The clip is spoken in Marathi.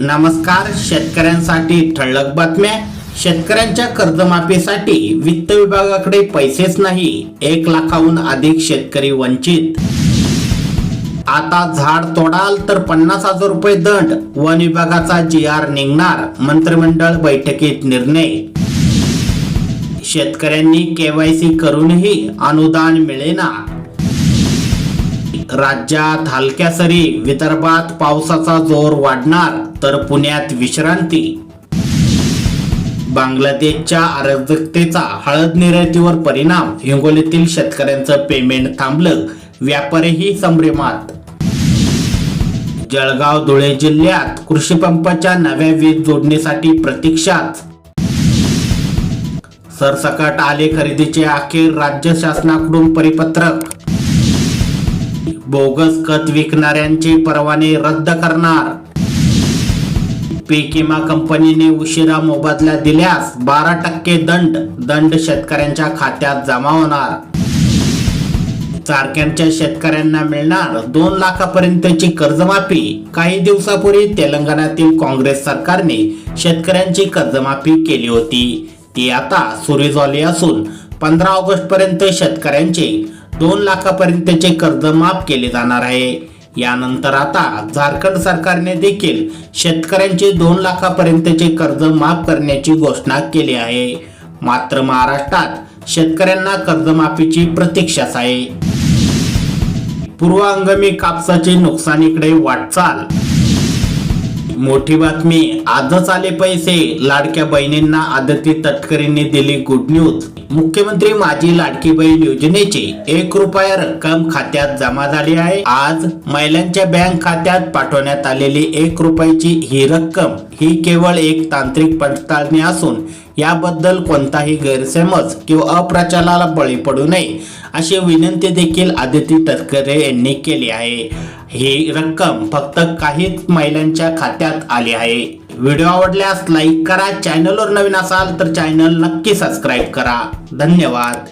नमस्कार शेतकऱ्यांसाठी ठळक बातम्या. शेतकऱ्यांच्या कर्जमाफीसाठी वित्त विभागाकडे पैसेच नाही एक लाखाहून अधिक शेतकरी वंचित. आता झाड तोडाल तर पन्नास हजार रुपये दंड वन विभागाचा जी आर निघणार मंत्रिमंडळ बैठकीत निर्णय. शेतकऱ्यांनी केवायसी करूनही अनुदान मिळेना. राज्यात हलक्या सरी विदर्भात पावसाचा जोर वाढणार. तर पुण्यात विश्रांती. बांगलादेशच्या अराजकतेचा हळद निर्यातीवर परिणाम. हिंगोलीतील शेतकऱ्यांचं पेमेंट थांबलं. व्यापारीही संभ्रमात. जळगाव धुळे जिल्ह्यात कृषीपंपाच्या नव्या वीज जोडणीसाठी प्रतीक्षाच सरसकट आले खरेदीचे अखेर राज्य शासनाकडून परिपत्रक. बोगस खत विकणाऱ्यांचे परवाने रद्द करणार. पीक विमा कंपनीने उशिरा मोबदला दिल्यास बारा टक्के दंड दंड शेतकऱ्यांच्या खात्यात जमा होणार. चारक्यांच्या शेतकऱ्यांना मिळणार दोन लाखापर्यंतची कर्जमाफी. काही दिवसापूर्वी तेलंगणातील काँग्रेस सरकारने शेतकऱ्यांची कर्जमाफी केली होती. ती आता सुरू झाली असून पंधरा ऑगस्ट पर्यंत शेतकऱ्यांचे दोन लाखापर्यंतचे कर्ज माफ केले जाणार आहे. यानंतर आता झारखंड सरकारने देखील शेतकऱ्यांचे दोन लाखापर्यंतचे कर्ज माफ करण्याची घोषणा केली आहे. मात्र महाराष्ट्रात शेतकऱ्यांना कर्जमाफीची प्रतीक्षाच आहे. पूर्वांगमी कापसाचे नुकसानीकडे वाटचाल मोठी बातमी आजच आले पैसे. लाडक्या बहिणींना आदती तटकरींनी दिली गुड न्यूज मुख्यमंत्री माझी लाडकी बहीण योजनेची एक रुपया रक्कम खात्यात जमा झाली आहे. आज महिलांच्या बँक खात्यात पाठवण्यात आलेली एक रुपयाची ही रक्कम ही केवळ एक तांत्रिक पडताळणी असून याबद्दल कोणताही गैरसमज किंवा अप्रचाराला बळी पडू नये अशी विनंती देखील आदिती तटकरे यांनी केली आहे. ही रक्कम फक्त काहीच महिलांच्या खात्यात आली आहे. व्हिडिओ आवडल्यास लाईक करा. चॅनलवर नवीन असाल तर चॅनल नक्की सबस्क्राईब करा. धन्यवाद.